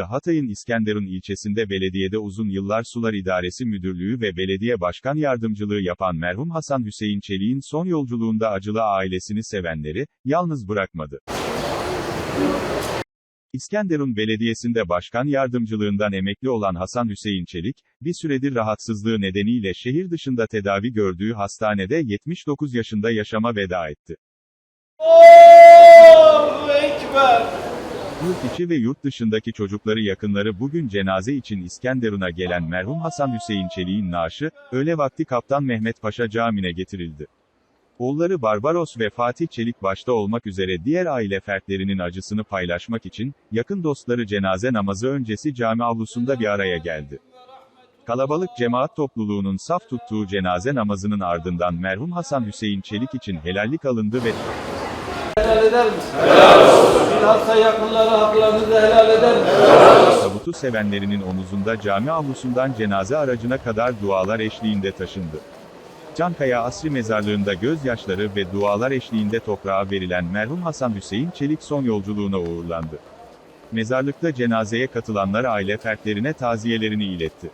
Hatay'ın İskenderun ilçesinde belediyede uzun yıllar Sular İdaresi Müdürlüğü ve Belediye Başkan Yardımcılığı yapan merhum Hasan Hüseyin Çelik'in son yolculuğunda acılı ailesini sevenleri, yalnız bırakmadı. İskenderun Belediyesi'nde başkan yardımcılığından emekli olan Hasan Hüseyin Çelik, bir süredir rahatsızlığı nedeniyle şehir dışında tedavi gördüğü hastanede 79 yaşında yaşama veda etti. Yurt içi ve yurt dışındaki çocukları yakınları bugün cenaze için İskenderun'a gelen merhum Hasan Hüseyin Çelik'in naaşı, öğle vakti Kaptan Mehmet Paşa Camii'ne getirildi. Oğulları Barbaros ve Fatih Çelik başta olmak üzere diğer aile fertlerinin acısını paylaşmak için, yakın dostları cenaze namazı öncesi cami avlusunda bir araya geldi. Kalabalık cemaat topluluğunun saf tuttuğu cenaze namazının ardından merhum Hasan Hüseyin Çelik için helallik alındı ve Helal eder misin? Helal olsun. Bilhassa yakınları haklarınızı helal eder tabutu sevenlerinin omuzunda cami avlusundan cenaze aracına kadar dualar eşliğinde taşındı. Cankaya Asri Mezarlığı'nda gözyaşları ve dualar eşliğinde toprağa verilen merhum Hasan Hüseyin Çelik son yolculuğuna uğurlandı. Mezarlıkta cenazeye katılanlar aile fertlerine taziyelerini iletti.